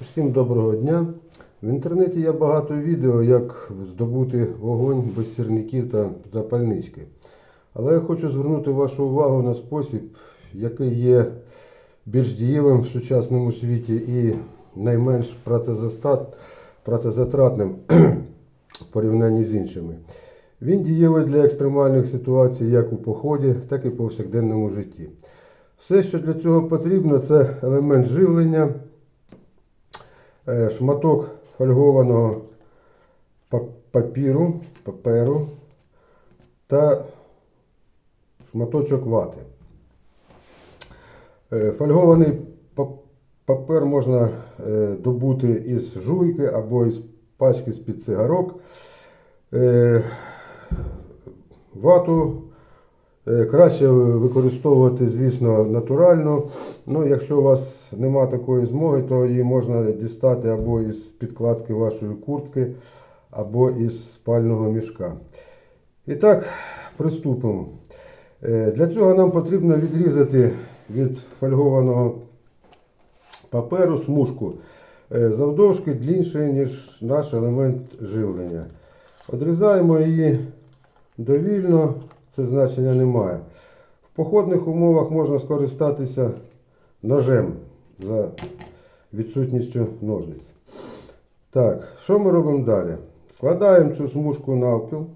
Всім доброго дня. В інтернеті є багато відео, як здобути вогонь без сірників та запальнички. Але я хочу звернути вашу увагу на спосіб, який є більш дієвим в сучасному світі і найменш працезатратним в порівнянні з іншими. Він дієвий для екстремальних ситуацій як у поході, так і в повсякденному житті. Все, що для цього потрібно, це елемент живлення, шматок фольгованого папіру, паперу та шматочок вати. Е, Фольгований папер можна е, добути із жуйки або із пачки з-під цигарок. Е, Вату е, краще використовувати, звісно, натурально. Ну, якщо у вас нема такої змоги, то її можна дістати або із підкладки вашої куртки, або із спального мішка. І так, приступимо. Е, Для цього нам потрібно відрізати від фольгованого паперу смужку е, завдовжки дліншої, ніж наш елемент живлення. Одрізаємо її довільно, це значення немає. В походних умовах можна скористатися ножем за відсутністю ножниць. Так, що ми робимо далі? Складаємо цю смужку навпіл.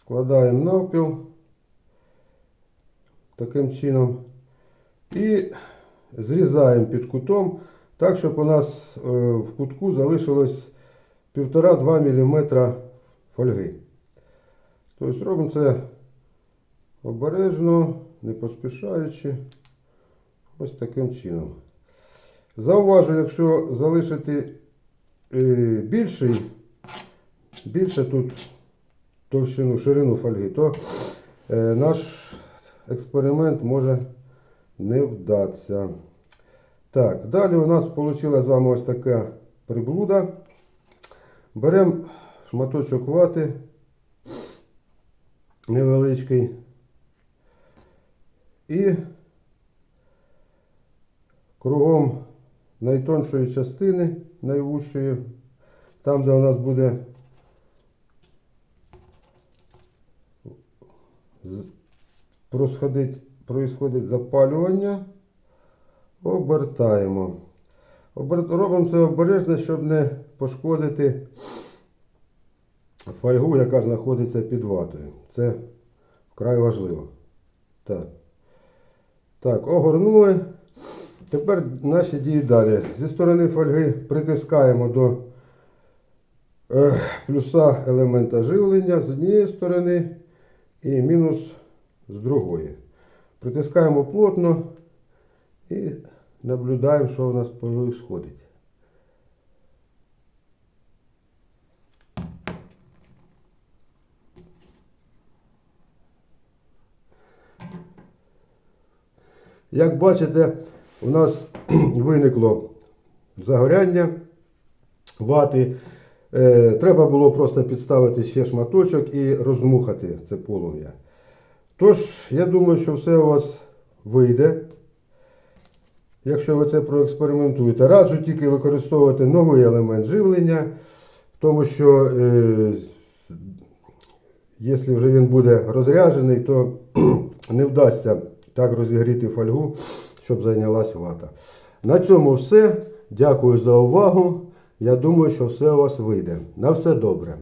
Складаємо навпіл таким чином. І зрізаємо під кутом, так, щоб у нас е, в кутку залишилось 1,5-2 мм фольги. Тобто робимо це обережно, не поспішаючи. Ось таким чином. Зауважу, якщо залишити е, більший, більше тут товщину, ширину фольги, то е, наш експеримент може не вдатися. Так, далі у нас вийшла з вами ось така приблуда. Беремо шматочок вати невеличкий і кругом найтоншої частини, найвущої, там, де у нас буде происходить запалювання, обертаємо. Робимо це обережно, щоб не пошкодити фольгу, яка знаходиться під ватою. Це вкрай важливо. Так. Так, огорнули. Тепер наші дії далі. Зі сторони фольги притискаємо до е, плюса елемента живлення з однієї сторони і мінус з другої. Притискаємо плотно і наблюдаємо, що у нас відбувається. Як бачите, у нас виникло загоряння вати. Е, треба було просто підставити ще шматочок і роздмухати це полум'я. Тож, я думаю, що все у вас вийде. Якщо ви це проекспериментуєте, раджу тільки використовувати новий елемент живлення, тому що е, якщо вже він буде розряджений, то не вдасться так розігріти фольгу, щоб зайнялась вата. На цьому все. Дякую за увагу. Я думаю, що все у вас вийде. На все добре.